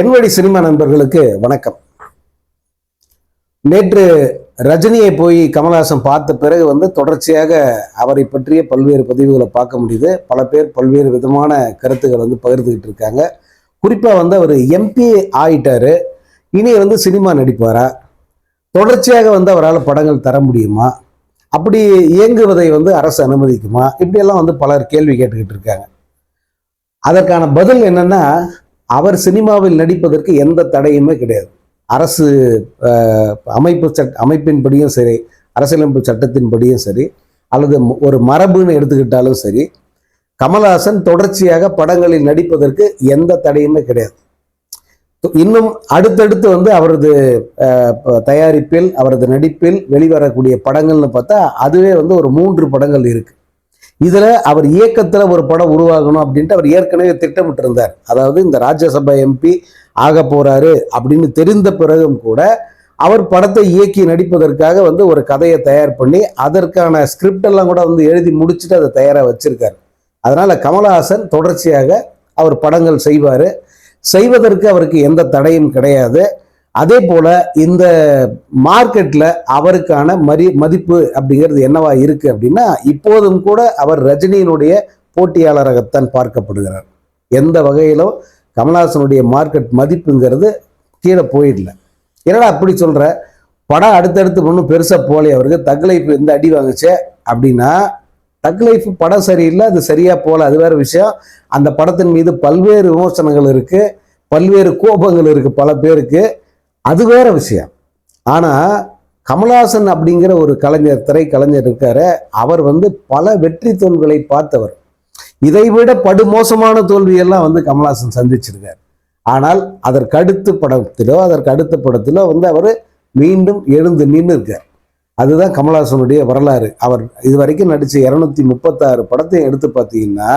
எங்களுடைய சினிமா நண்பர்களுக்கு வணக்கம். நேற்று ரஜினியை போய் கமல்ஹாசன் பார்த்த பிறகு வந்து தொடர்ச்சியாக அவரை பற்றிய பல்வேறு பதிவுகளை பார்க்க முடியுது. பல பேர் பல்வேறு விதமான கருத்துக்கள் வந்து பகிர்ந்துக்கிட்டு இருக்காங்க. குறிப்பாக வந்து அவர் எம்பி ஆயிட்டாரு. இனி வந்து சினிமா நடிப்பாரா? தொடர்ச்சியாக வந்து அவரால் படங்கள் தர முடியுமா? அப்படி இயங்குவதை வந்து அரசு அனுமதிக்குமா? இப்படியெல்லாம் வந்து பலர் கேள்வி கேட்டுக்கிட்டு இருக்காங்க. அதற்கான பதில் என்னன்னா அவர் சினிமாவில் நடிப்பதற்கு எந்த தடையுமே கிடையாது. அரசு அமைப்பு சட் அமைப்பின்படியும் சரி அரசியலமைப்பு சட்டத்தின்படியும் சரி அல்லது ஒரு மரபுன்னு எடுத்துக்கிட்டாலும் சரி கமல்ஹாசன் தொடர்ச்சியாக படங்களில் நடிப்பதற்கு எந்த தடையுமே கிடையாது. இன்னும் அடுத்தடுத்து வந்து அவரது தயாரிப்பில் அவரது நடிப்பில் வெளிவரக்கூடிய படங்கள்னு பார்த்தா அதுவே வந்து ஒரு மூன்று படங்கள் இருக்கு. இதுல அவர் இயக்கத்துல ஒரு படம் உருவாகணும் அப்படின்ட்டு அவர் ஏற்கனவே திட்டமிட்டு இருந்தார் அதாவது இந்த ராஜ்யசபா எம்பி ஆக போறாரு அப்படின்னு தெரிந்த பிறகும் கூட அவர் படத்தை இயக்கி நடிப்பதற்காக வந்து ஒரு கதையை தயார் பண்ணி அதற்கான ஸ்கிரிப்ட் எல்லாம் கூட வந்து எழுதி முடிச்சுட்டு அதை தயாராக வச்சுருக்கார். அதனால கமலஹாசன் தொடர்ச்சியாக அவர் படங்கள் செய்வார். செய்வதற்கு அவருக்கு எந்த தடையும் கிடையாது. அதே போல இந்த மார்க்கெட்ல அவருக்கான மரி மதிப்பு அப்படிங்கிறது என்னவா இருக்கு அப்படின்னா இப்போதும் கூட அவர் ரஜினியினுடைய போட்டியாளராகத்தான் பார்க்கப்படுகிறார். எந்த வகையிலும் கமல்ஹாசனுடைய மார்க்கெட் மதிப்புங்கிறது கீழே போயிடல. என்னடா அப்படி சொல்ற? படம் அடுத்தடுத்து ஒன்றும் பெருசாக போலே அவருக்கு. தக் லைஃப் எந்த அடி வாங்குச்சே அப்படின்னா தக் லைஃப் படம் சரியில்லை அது சரியா போல அது வேற விஷயம். அந்த படத்தின் மீது பல்வேறு விமர்சனங்கள் இருக்கு. பல்வேறு கோபங்கள் இருக்கு பல பேருக்கு. அது வேற விஷயம். ஆனால் கமல்ஹாசன் அப்படிங்கிற ஒரு கலைஞர் திரைக்கலைஞர் இருக்காரு. அவர் வந்து பல வெற்றி தோல்களை பார்த்தவர். இதைவிட படுமோசமான தோல்வியெல்லாம் வந்து கமல்ஹாசன் சந்திச்சிருக்கார். ஆனால் அதற்கு அடுத்த படத்திலோ அதற்கு அடுத்த படத்திலோ வந்து அவர் மீண்டும் எழுந்து நின்று இருக்கார் அதுதான் கமல்ஹாசனுடைய வரலாறு. அவர் இது வரைக்கும் நடித்த இரநூத்தி முப்பத்தாறு படத்தையும் எடுத்து பார்த்தீங்கன்னா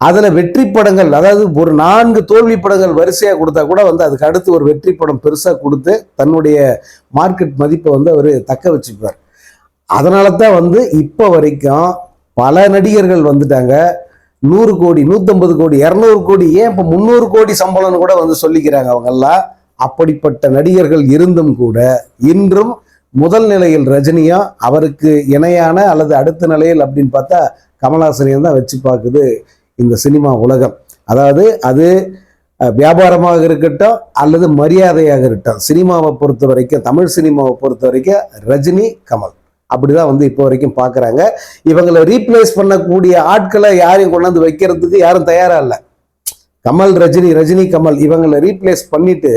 அதில் வெற்றி படங்கள் அதாவது ஒரு நான்கு தோல்வி படங்கள் வரிசையாக கொடுத்தா கூட வந்து அதுக்கு அடுத்து ஒரு வெற்றி படம் பெருசாக கொடுத்து தன்னுடைய மார்க்கெட் மதிப்பை வந்து அவர் தக்க வச்சுப்பார் அதனால தான் வந்து இப்போ வரைக்கும் பல நடிகர்கள் வந்துட்டாங்க. நூறு கோடி நூற்றம்பது கோடி இரநூறு கோடி ஏன் இப்போ முந்நூறு கோடி சம்பளம்னு கூட வந்து சொல்லிக்கிறாங்க அவங்கெல்லாம் அப்படிப்பட்ட நடிகர்கள் இருந்தும் கூட இன்றும் முதல் நிலையில் ரஜினியா அவருக்கு இணையான அல்லது அடுத்த நிலையில் அப்படின்னு பார்த்தா கமல்ஹாசனையும் தான் வச்சு பார்க்குது. இந்த சினிமா உலகம். அதாவது அது வியாபாரமாக இருக்கட்டும் அல்லது மரியாதையாக இருக்கட்டும். சினிமாவை பொறுத்த வரைக்கும் தமிழ் சினிமாவை பொறுத்த வரைக்கும் ரஜினி கமல். அப்படிதான் வந்து இப்போ வரைக்கும் பார்க்குறாங்க இவங்களை ரீப்ளேஸ் பண்ணக்கூடிய ஆட்களை யாரையும் கொண்டாந்து வைக்கிறதுக்கு யாரும் தயாரா இல்லை. கமல் ரஜினி ரஜினி கமல் இவங்களை ரீப்ளேஸ் பண்ணிட்டு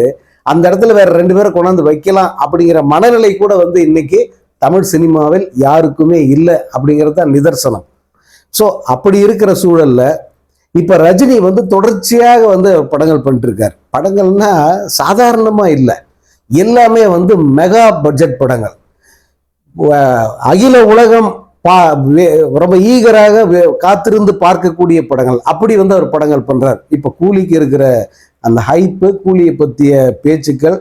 அந்த இடத்துல வேற ரெண்டு பேரை கொண்டாந்து வைக்கலாம் அப்படிங்கிற மனநிலை கூட வந்து இன்னைக்கு தமிழ் சினிமாவில் யாருக்குமே இல்லை அப்படிங்கிறது தான் நிதர்சனம். ஸோ அப்படி இருக்கிற சூழல்ல இப்போ ரஜினி வந்து தொடர்ச்சியாக வந்து படங்கள் பண்ணிட்டுருக்கார் படங்கள்னா சாதாரணமாக இல்லை. எல்லாமே வந்து மெகா பட்ஜெட் படங்கள். அகில உலகம் பா வே- ரொம்ப ஈகராக வே- காத்திருந்து பார்க்கக்கூடிய படங்கள். அப்படி வந்து அவர் படங்கள் பண்ணுறார் இப்போ கூலிக்கு இருக்கிற அந்த ஹைப்பு கூலியை பற்றிய பேச்சுக்கள்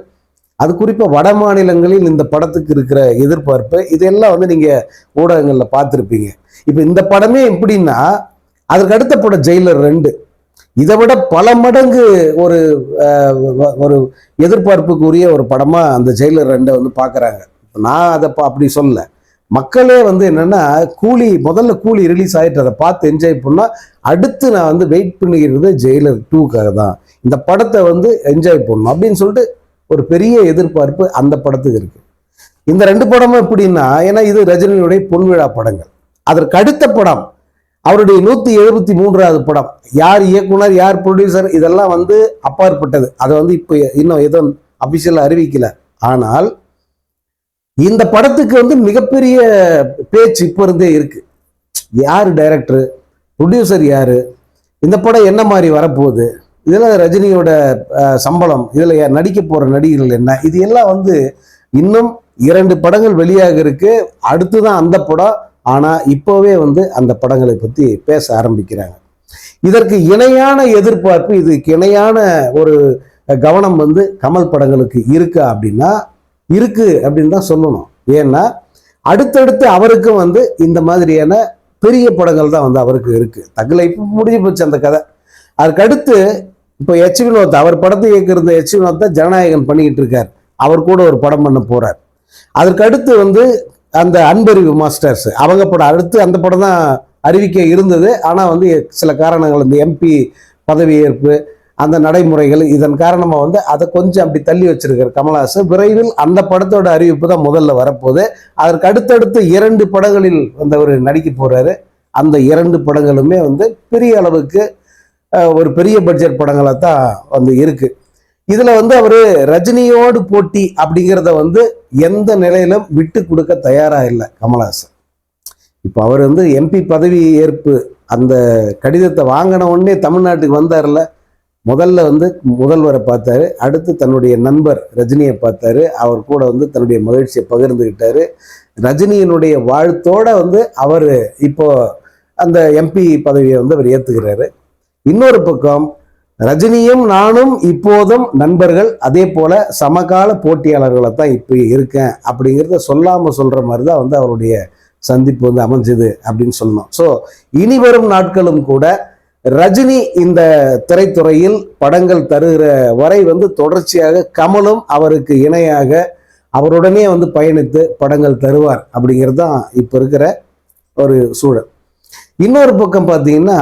அது குறிப்பாக வட மாநிலங்களில் இந்த படத்துக்கு இருக்கிற எதிர்பார்ப்பு இதெல்லாம் வந்து நீங்கள் ஊடகங்களில் பார்த்துருப்பீங்க. இப்போ இந்த படமே எப்படின்னா அதற்கு அடுத்த படம் ஜெயிலர் ரெண்டு. இதை விட பல மடங்கு ஒரு ஒரு எதிர்பார்ப்புக்குரிய ஒரு படமா அந்த ஜெயிலர் ரெண்டை வந்து பார்க்குறாங்க. நான் அதை பா- அப்படி சொல்ல மக்களே வந்து என்னன்னா கூலி முதல்ல கூலி ரிலீஸ் ஆயிட்டு அதை பார்த்து என்ஜாய் பண்ணா அடுத்து நான் வந்து வெயிட் பண்ணிக்கிறது ஜெயிலர் டூக்காக தான். இந்த படத்தை வந்து என்ஜாய் பண்ணணும் அப்படின்னு சொல்லிட்டு ஒரு பெரிய எதிர்பார்ப்பு அந்த படத்துக்கு இருக்கு. இந்த ரெண்டு படமும் எப்படின்னா ஏன்னா இது ரஜினியுடைய பொன்விழா படங்கள். அதற்கு அடுத்த படம் அவருடைய நூத்தி எழுபத்தி மூன்றாவது படம். யார் இயக்குனர் யார் ப்ரொடியூசர் இதெல்லாம் வந்து அப்பாற்பட்டது. அதை வந்து இப்போ இன்னும் எதுவும் அபிஷியலா அறிவிக்கல. ஆனால் இந்த படத்துக்கு வந்து மிகப்பெரிய பேச்சு இப்போ இருந்தே இருக்கு. யார் டைரக்டர் ப்ரொடியூசர் யாரு இந்த படம் என்ன மாதிரி வரப்போகுது இதில் ரஜினியோட சம்பளம் இதில் நடிக்க போகிற நடிகர்கள் என்ன இது எல்லாம் வந்து இன்னும் இரண்டு படங்கள் வெளியாக இருக்கு. அடுத்து தான் அந்த படம் ஆனால் இப்போவே வந்து அந்த படங்களை பற்றி பேச ஆரம்பிக்கிறாங்க. இதற்கு இணையான எதிர்பார்ப்பு இதுக்கு இணையான ஒரு கவனம் வந்து கமல் படங்களுக்கு இருக்கா அப்படின்னா இருக்கு அப்படின்னு தான் சொல்லணும். ஏன்னா அடுத்தடுத்து அவருக்கும் வந்து இந்த மாதிரியான பெரிய படங்கள் தான் வந்து அவருக்கு இருக்கு. தகுலை முடிஞ்சு போச்சு அந்த கதை. அதுக்கடுத்து இப்போ எச் வினோத் அவர் படத்தை இயக்கிருந்த எச் வினோத் தான் ஜனநாயகன் பண்ணிக்கிட்டு இருக்கார். அவர் கூட ஒரு படம் பண்ண போறார். அதற்கடுத்து வந்து அந்த அன்பறிவு மாஸ்டர்ஸ். அவங்க படம் அடுத்து அந்த படம் தான் அறிவிக்க இருந்தது. ஆனால் வந்து சில காரணங்கள் இந்த எம்பி பதவியேற்பு அந்த நடைமுறைகள் இதன் காரணமாக வந்து அதை கொஞ்சம் அப்படி தள்ளி வச்சிருக்கார் கமல்ஹாசன். விரைவில் அந்த படத்தோட அறிவிப்பு தான் முதல்ல வரப்போகுது. அதற்கு அடுத்தடுத்து இரண்டு படங்களில் வந்து அவர் நடிக்க போகிறாரு அந்த இரண்டு படங்களுமே வந்து பெரிய அளவுக்கு ஒரு பெரிய பட்ஜெட் படங்களாக தான் வந்து இருக்குது இதில் வந்து அவர் ரஜினியோடு போட்டி அப்படிங்கிறத வந்து எந்த நிலையிலும் விட்டு கொடுக்க தயாராக இல்லை கமல்ஹாசன். இப்போ அவர் வந்து எம்பி பதவி ஏற்பு அந்த கடிதத்தை வாங்கின உடனே தமிழ்நாட்டுக்கு வந்தார்ல முதல்ல வந்து முதல்வரை பார்த்தாரு அடுத்து தன்னுடைய நண்பர் ரஜினியை பார்த்தாரு அவர் கூட வந்து தன்னுடைய மகிழ்ச்சியை பகிர்ந்துக்கிட்டாரு ரஜினியினுடைய வாழ்த்தோட வந்து அவர் இப்போ அந்த எம்பி பதவியை வந்து அவர் ஏற்றுக்கிறாரு இன்னொரு பக்கம் ரஜினியும் நானும் இப்போதும் நண்பர்கள். அதே போல சமகால போட்டியாளர்களை தான் இப்போ இருக்கேன். அப்படிங்கிறத சொல்லாம சொல்ற மாதிரி தான் வந்து அவருடைய சந்திப்பு வந்து அமைஞ்சது அப்படின்னு சொல்லணும் ஸோ இனி வரும் நாட்களும் கூட ரஜினி இந்த திரைத்துறையில் படங்கள் தருகிற வரை வந்து தொடர்ச்சியாக கமலும் அவருக்கு இணையாக அவருடனே வந்து பயணித்து படங்கள் தருவார் அப்படிங்கிறது தான் இப்போ இருக்கிற ஒரு சூழல். இன்னொரு பக்கம் பார்த்தீங்கன்னா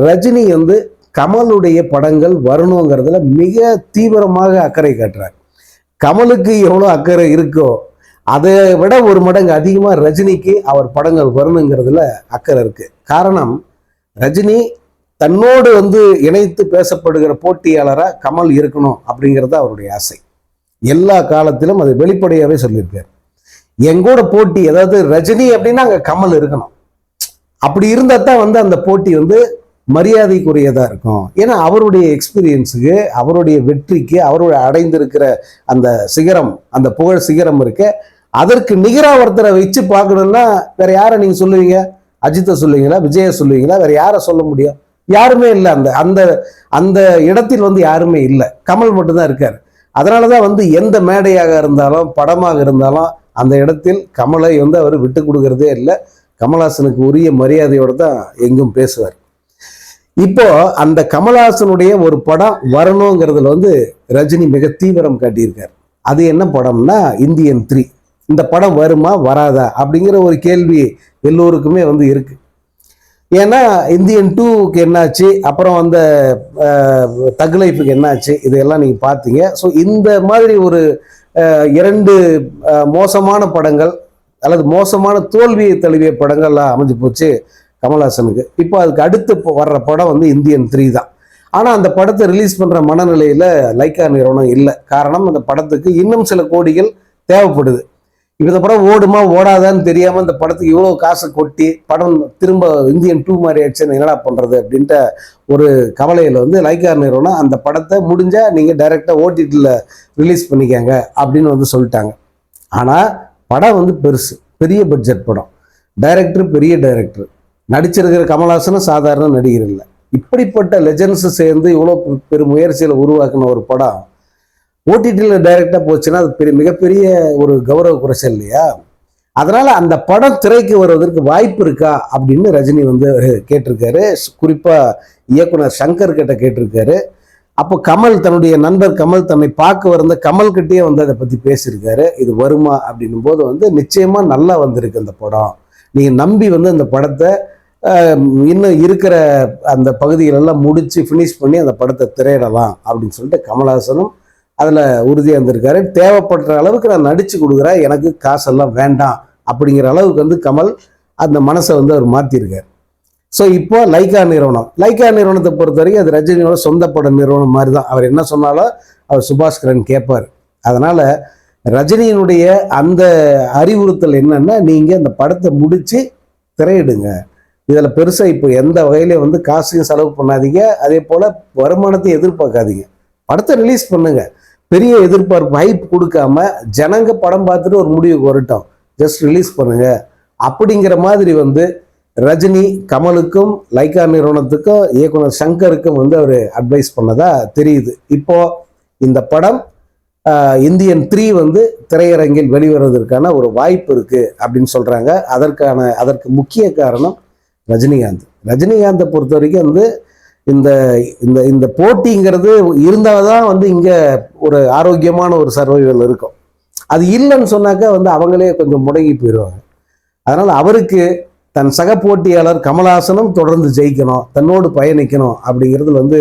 ரஜினி வந்து கமலுடைய படங்கள் வரணுங்கிறதுல மிக தீவிரமாக அக்கறை காட்டுறார். கமலுக்கு எவ்வளோ அக்கறை இருக்கோ அதை விட ஒரு மடங்கு அதிகமாக ரஜினிக்கு அவர் படங்கள் வரணுங்கிறதுல அக்கறை இருக்குது காரணம் ரஜினி தன்னோடு வந்து இணைத்து பேசப்படுகிற போட்டியாளராக கமல் இருக்கணும் அப்படிங்கிறது அவருடைய ஆசை. எல்லா காலத்திலும் அதை வெளிப்படையாகவே சொல்லியிருக்கார். எங்கூட போட்டி அதாவது ரஜினி அப்படின்னா அங்கே கமல் இருக்கணும். அப்படி இருந்தால் தான் வந்து அந்த போட்டி வந்து மரியாதைக்குரியதாக இருக்கும். ஏன்னா அவருடைய எக்ஸ்பீரியன்ஸுக்கு அவருடைய வெற்றிக்கு அவருடைய அடைந்திருக்கிற அந்த சிகரம் அந்த புகழ் சிகரம் இருக்கு. அதற்கு நிகராக ஒருத்தரை வச்சு பார்க்கணும்னா வேற யாரை நீங்கள் சொல்லுவீங்க? அஜித்தை சொல்லுவீங்களா? விஜய சொல்லுவீங்களா? வேற யாரை சொல்ல முடியும்? யாருமே இல்லை அந்த அந்த அந்த இடத்தில் வந்து யாருமே இல்லை. கமல் மட்டும்தான் இருக்கார். அதனால தான் வந்து எந்த மேடையாக இருந்தாலும் படமாக இருந்தாலும் அந்த இடத்தில் கமலை வந்து அவர் விட்டு கொடுக்கறதே இல்லை. கமல்ஹாசனுக்கு உரிய மரியாதையோடு தான் எங்கும் பேசுவார். இப்போ அந்த கமல்ஹாசனுடைய ஒரு படம் வரணுங்கிறதுல வந்து ரஜினி மிக தீவிரம் காட்டியிருக்கார். அது என்ன படம்னா இந்தியன் த்ரீ. இந்த படம் வருமா வராதா அப்படிங்கிற ஒரு கேள்வி எல்லோருக்குமே வந்து இருக்கு. ஏன்னா இந்தியன் டூவுக்கு என்னாச்சு அப்புறம் அந்த தகுலைப்புக்கு என்னாச்சு இதையெல்லாம் நீங்கள் பார்த்தீங்க. ஸோ இந்த மாதிரி ஒரு அஹ், இரண்டு அஹ், மோசமான படங்கள் அல்லது மோசமான தோல்வியை தழுவிய படங்கள்லாம் அமைஞ்சு போச்சு. கமல்ஹாசனுக்கு. இப்போ அதுக்கு அடுத்து இப்போ வர்ற படம் வந்து இந்தியன் த்ரீ தான். ஆனால் அந்த படத்தை ரிலீஸ் பண்ணுற மனநிலையில் லைக்கா நிறுவனம் இல்லை. காரணம் அந்த படத்துக்கு இன்னும் சில கோடிகள் தேவைப்படுது. இப்போ இந்த படம் ஓடுமா ஓடாதான்னு தெரியாமல் இந்த படத்துக்கு இவ்வளோ காசை கொட்டி படம் திரும்ப இந்தியன் டூ மாதிரி ஆயிடுச்சுன்னு என்னடா பண்ணுறது அப்படின்ட்டு ஒரு கவலையில் வந்து லைக்கா நிறுவனம் அந்த படத்தை முடிஞ்சால் நீங்கள் டைரெக்டாக ஓடிடியில் ரிலீஸ் பண்ணிக்கங்க அப்படின்னு வந்து சொல்லிட்டாங்க. ஆனால் படம் வந்து பெருசு. பெரிய பட்ஜெட் படம். டைரக்டர் பெரிய டைரக்டர் நடிச்சிருக்கிற கமல்ஹாசனும் சாதாரண நடிகர் இல்லை. இப்படிப்பட்ட லெஜன்ஸ் சேர்ந்து இவ்வளோ பெரும் முயற்சியில் உருவாக்கின ஒரு படம் ஓடிடியில் டைரெக்டாக போச்சுன்னா அது பெரிய மிகப்பெரிய ஒரு கௌரவ குறைச்சல் இல்லையா? அதனால் அந்த படம் திரைக்கு வருவதற்கு வாய்ப்பு இருக்கா அப்படின்னு ரஜினி வந்து கேட்டிருக்காரு. குறிப்பாக இயக்குனர் சங்கர் கிட்ட கேட்டிருக்காரு. அப்போ கமல் தன்னுடைய நண்பர் கமல் தன்னை பார்க்க வந்த கமல் கிட்டேயே வந்து அதை பற்றி பேசியிருக்காரு. இது வருமா அப்படின்னும் போது வந்து நிச்சயமாக நல்லா வந்திருக்கு அந்த படம். நீங்கள் நம்பி வந்து அந்த படத்தை இன்னும் இருக்கிற அந்த பகுதிகளெல்லாம் முடித்து ஃபினிஷ் பண்ணி அந்த படத்தை திரையிடலாம் அப்படின்னு சொல்லிட்டு கமல்ஹாசனும் அதில் உறுதியாக இருந்திருக்காரு. தேவைப்படுற அளவுக்கு நான் நடித்து கொடுக்குறேன். எனக்கு காசெல்லாம் வேண்டாம் அப்படிங்கிற அளவுக்கு வந்து கமல் அந்த மனசை வந்து அவர் மாற்றிருக்கார் ஸோ இப்போ லைக்கா நிறுவனம். லைக்கா நிறுவனத்தை பொறுத்த வரைக்கும் அது ரஜினியோட சொந்த பட நிறுவனம் மாதிரி தான் அவர் என்ன சொன்னாலும் அவர் சுபாஷ்கரன் கேட்பார். அதனால் ரஜினியினுடைய அந்த அறிவுறுத்தல் என்னென்னா நீங்கள் அந்த படத்தை முடித்து திரையிடுங்க. இதில் பெருசாக இப்போ எந்த வகையிலையும் வந்து காசையும் செலவு பண்ணாதீங்க. அதே போல் வருமானத்தை எதிர்பார்க்காதீங்க. படத்தை ரிலீஸ் பண்ணுங்கள் பெரிய எதிர்பார்ப்பு ஹைப் கொடுக்காம ஜனங்க படம் பார்த்துட்டு ஒரு முடிவுக்கு வரட்டும். ஜஸ்ட் ரிலீஸ் பண்ணுங்க. அப்படிங்கிற மாதிரி வந்து ரஜினி கமலுக்கும் லைக்கா நிறுவனத்துக்கும் இயக்குனர் சங்கருக்கும் வந்து அவர் அட்வைஸ் பண்ணதா தெரியுது. இப்போ இந்த படம் இந்தியன் த்ரீ வந்து திரையரங்கில் வெளிவருவதற்கான ஒரு வாய்ப்பு இருக்குது அப்படின்னு சொல்கிறாங்க அதற்கான அதற்கு முக்கிய காரணம் ரஜினிகாந்த். ரஜினிகாந்தை பொறுத்த வரைக்கும் வந்து இந்த இந்த இந்த போட்டிங்கிறது இருந்தால் தான் வந்து இங்கே ஒரு ஆரோக்கியமான ஒரு சர்வைவல் இருக்கும். அது இல்லைன்னு சொன்னாக்கா வந்து அவங்களே கொஞ்சம் முடங்கி போயிடுவாங்க அதனால் அவருக்கு தன் சக போட்டியாளர் கமலஹாசனும் தொடர்ந்து ஜெயிக்கணும் தன்னோடு பயணிக்கணும் அப்படிங்கிறதுல வந்து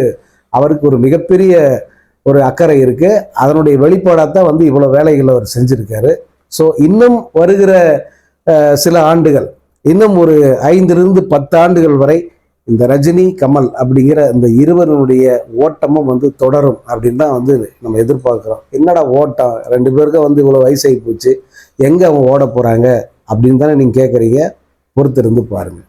அவருக்கு ஒரு மிகப்பெரிய ஒரு அக்கறை இருக்குது அதனுடைய வெளிப்பாடாக தான் வந்து இவ்வளோ வேலைகளை அவர் செஞ்சுருக்காரு. ஸோ இன்னும் வருகிற சில ஆண்டுகள் இன்னும் ஒரு ஐந்திலிருந்து பத்து ஆண்டுகள் வரை இந்த ரஜினி கமல் அப்படிங்கிற இந்த இருவருடைய ஓட்டமும் வந்து தொடரும் அப்படின்னு தான் வந்து நம்ம எதிர்பார்க்குறோம். என்னடா ஓட்டம்? ரெண்டு பேருக்கும் வந்து இவ்வளோ வயசாகி போச்சு. எங்கே அவங்க ஓட போகிறாங்க அப்படின்னு தானே நீங்கள் கேட்குறீங்க பொறுத்திருந்து பாருங்கள்